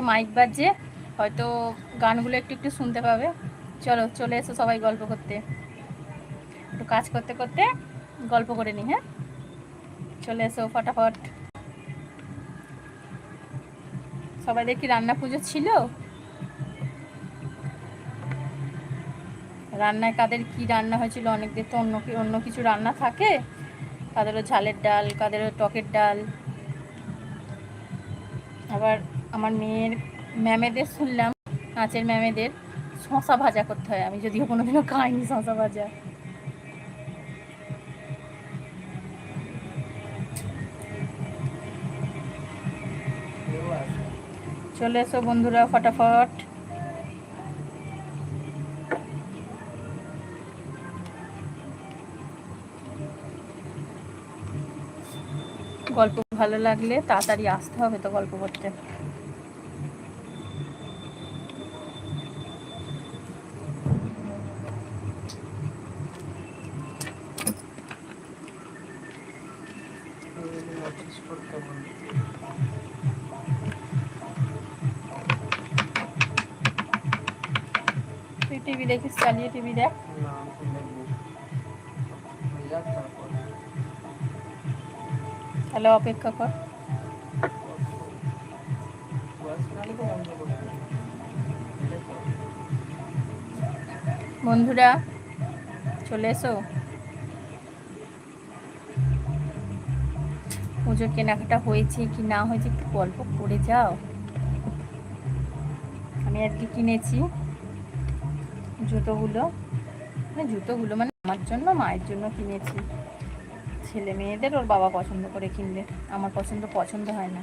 Mic বাজে হয়তো গানগুলো একটু একটু শুনতে পাবে। চলো, চলে এসো সবাই গল্প করতে। একটু কাজ করতে করতে গল্প করে নি হ্যাঁ? চলে এসো ফটাফট। সবাই দেখি রান্না পুজো ছিল? রান্নায় কাদের কি রান্না হয়েছিল? অনেকদের তো অন্য অন্য কিছু রান্না থাকে। কাদেরও ঝালের ডাল, কাদেরও টকের ডাল। আবার আমার মেয়ের ম্যামেদের শুনলাম নাচের ম্যামেদের শশা ভাজা করতে হয়। আমি যদিও কোনোদিনও খাইনি শশা ভাজা। চলে এসো বন্ধুরা ফটাফট। গল্প ভালো লাগলে তাড়াতাড়ি আসতে হবে তো গল্প করতে। তুই টিভি দেখিস চালিয়ে টিভি দেখ হয়ে তাহলে অপেক্ষা কর। বন্ধুরা চলে এসো পুজোর কেনাকাটা হয়েছে কি না হয়েছে একটু গল্প করে যাও। আমি আজকে কিনেছি জুতোগুলো। মানে জুতোগুলো মানে আমার জন্য, মায়ের জন্য কিনেছি। ছেলে মেয়েদের ওর বাবা পছন্দ করে কিনলে। আমার পছন্দ পছন্দ হয় না।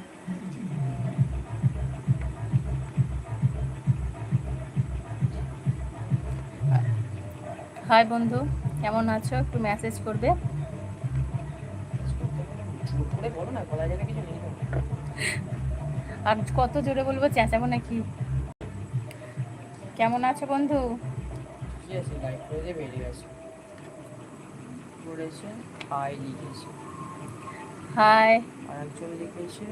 হাই বন্ধু, কেমন আছো? একটু মেসেজ করবে? দুপুরে বলো না বলা যাবে কিছু নেই আর কত জোরে বলব চেঁচাবো নাকি? কেমন আছো বন্ধু? লিখেছে।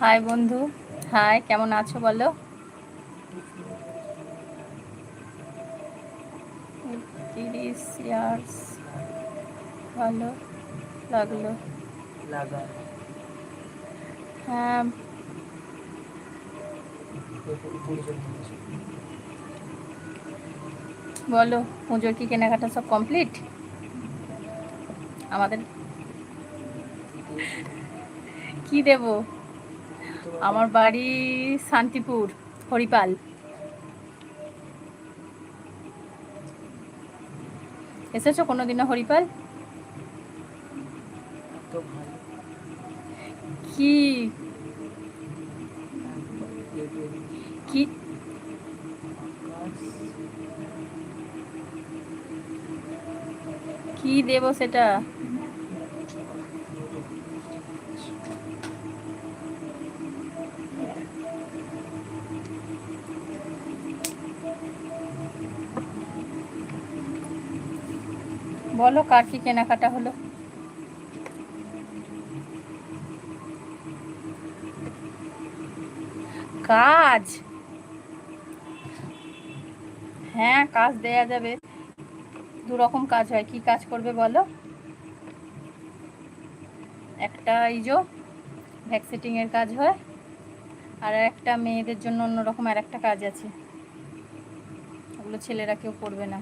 হাই বন্ধু হাই কেমন আছো বলো? তিরিশ ইয়ার্স ভালো লাগল। লাগা। হ্যাঁ। বলো পুজোর কি কেনাকাটা সব কমপ্লিট? আমাদের কি দেব? আমার বাড়ি শান্তিপুর হরিপাল। এসেছ কোনোদিনও হরিপাল? কি? কি? কি দেব সেটা? বলো কার কি কেনাকাটা হলো? কাজ? হ্যাঁ কাজ দেয়া যাবে। দু রকম কাজ হয়। কি কাজ করবে বলো? একটা এই যে ভ্যাকসিটিং এর কাজ হয়। আর একটা মেয়েদের জন্য অন্যরকম আর একটা কাজ আছে। ওগুলো ছেলেরা কেউ করবে না।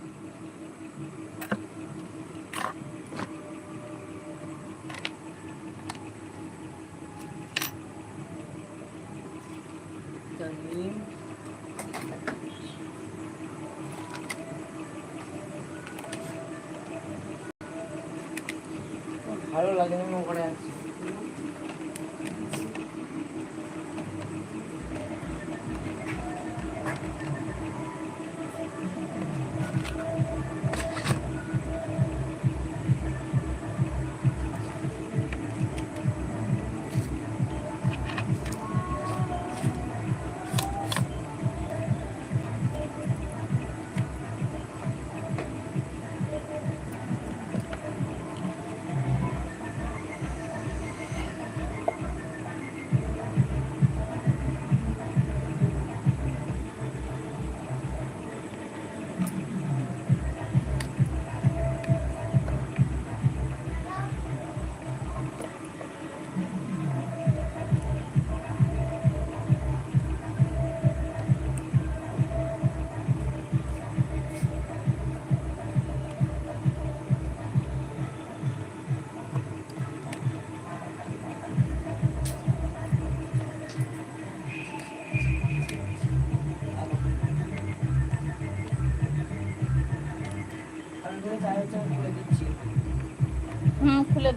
খুলে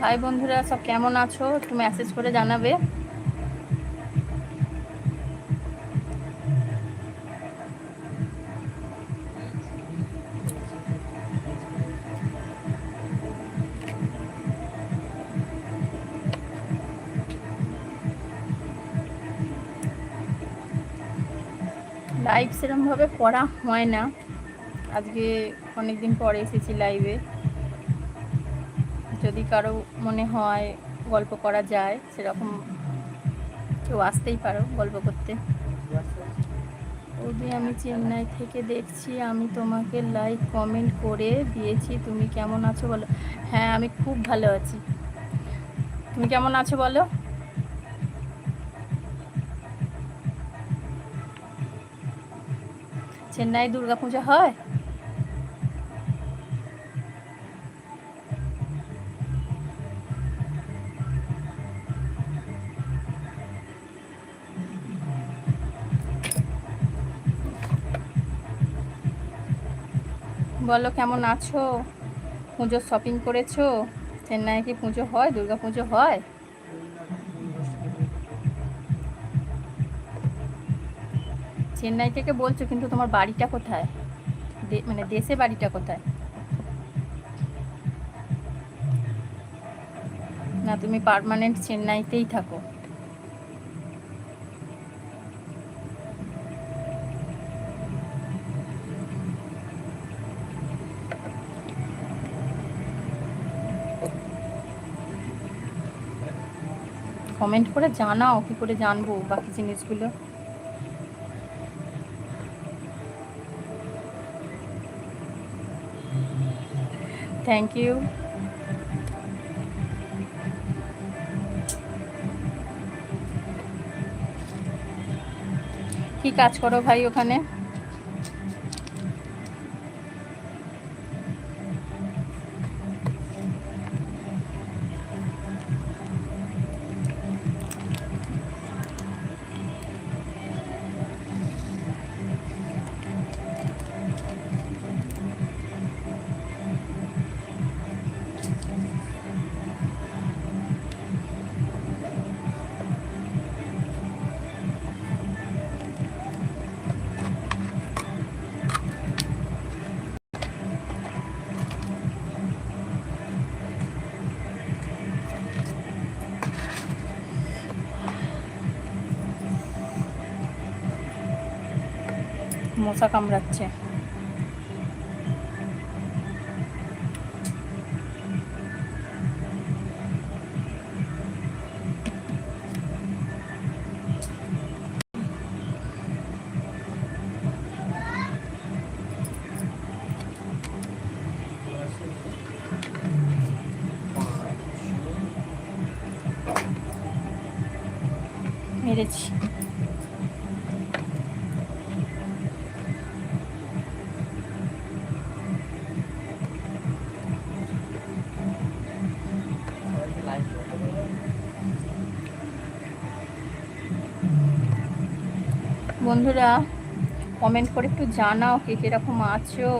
হাই বন্ধুরা সব কেমন আছো? একটু মেসেজ করে জানাবে। লাইভ সেরকমভাবে করা হয় না। আজকে অনেক দিন পরে এসেছি লাইভে যদি কারও মনে হয় গল্প করা যায়, সেরকম কেউ আসতেই পারো গল্প করতে। ওদি, আমি চেন্নাই থেকে দেখছি, আমি তোমাকে লাইক কমেন্ট করে দিয়েছি। তুমি কেমন আছো বলো? হ্যাঁ আমি খুব ভালো আছি। তুমি কেমন আছো বলো? চেন্নাই দুর্গাপূজা হয়? বলো, কেমন আছো? পুজো শপিং করেছ? চেন্নাই কি পুজো হয়? দুর্গা পুজো হয়? চেন্নাই থেকে বলছো, কিন্তু তোমার বাড়িটা কোথায়? মানে দেশে বাড়িটা কোথায়? না, তুমি পারমানেন্ট চেন্নাইতেই থাকো। কমেন্ট করে জানাও, কি করে জানব বাকি জিনিসগুলো। থ্যাংক ইউ কি কাজ করো ভাই ওখানে? মশা কামড়াচ্ছে। মেরেছি। বন্ধুরা কমেন্ট করে একটু জানাও কে কীরকম আছো।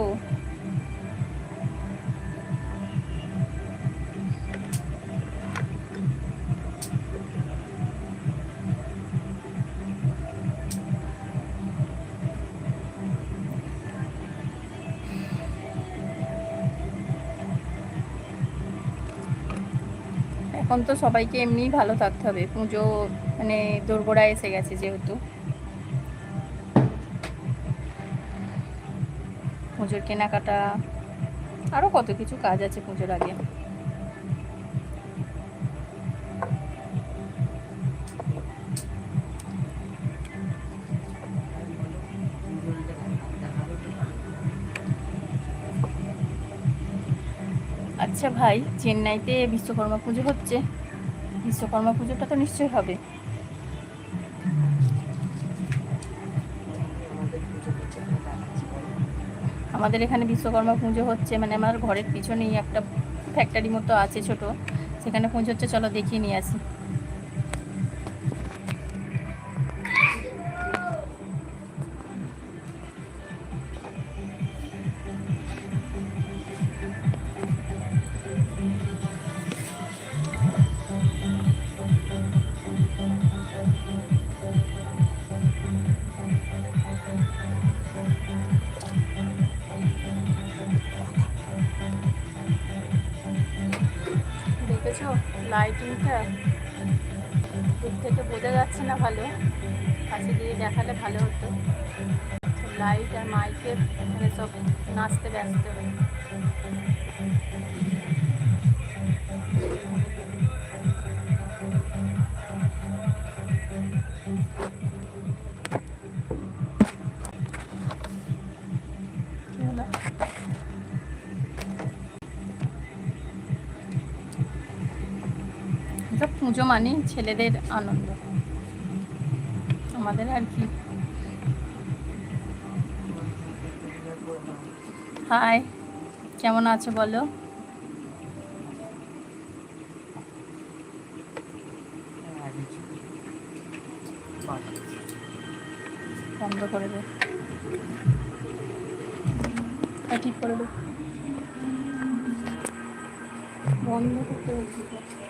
এখন তো সবাইকে এমনিই ভালো থাকতে হবে। পুজো মানে দোরগোড়ায় এসে গেছে যেহেতু। পুজোর কেনাকাটা আরও কত কিছু কাজ আছে পুজোর আগে। আচ্ছা ভাই, চেন্নাইতে বিশ্বকর্মা পুজো হচ্ছে। বিশ্বকর্মা পুজোটা তো নিশ্চয়ই হবে। আমাদের এখানে বিশ্বকর্মা পুজো হচ্ছে মানে আমার ঘরের পিছনেই একটা ফ্যাক্টরি মতো আছে ছোট। সেখানে পুজো হচ্ছে, চলো দেখিয়ে নিয়ে আসি। মুখটা দূর থেকে বোঝা যাচ্ছে না ভালো। কাছে গিয়ে দেখালে ভালো হতো। লাইট আর এখানে সব নাচতে ব্যস্ত। কি পুজো মানে ছেলেদের আনন্দ। আমাদের আর কি। হাই কেমন আছো বলো? বন্ধ করে দে। ঠিক করে দে। বন্ধ করতে।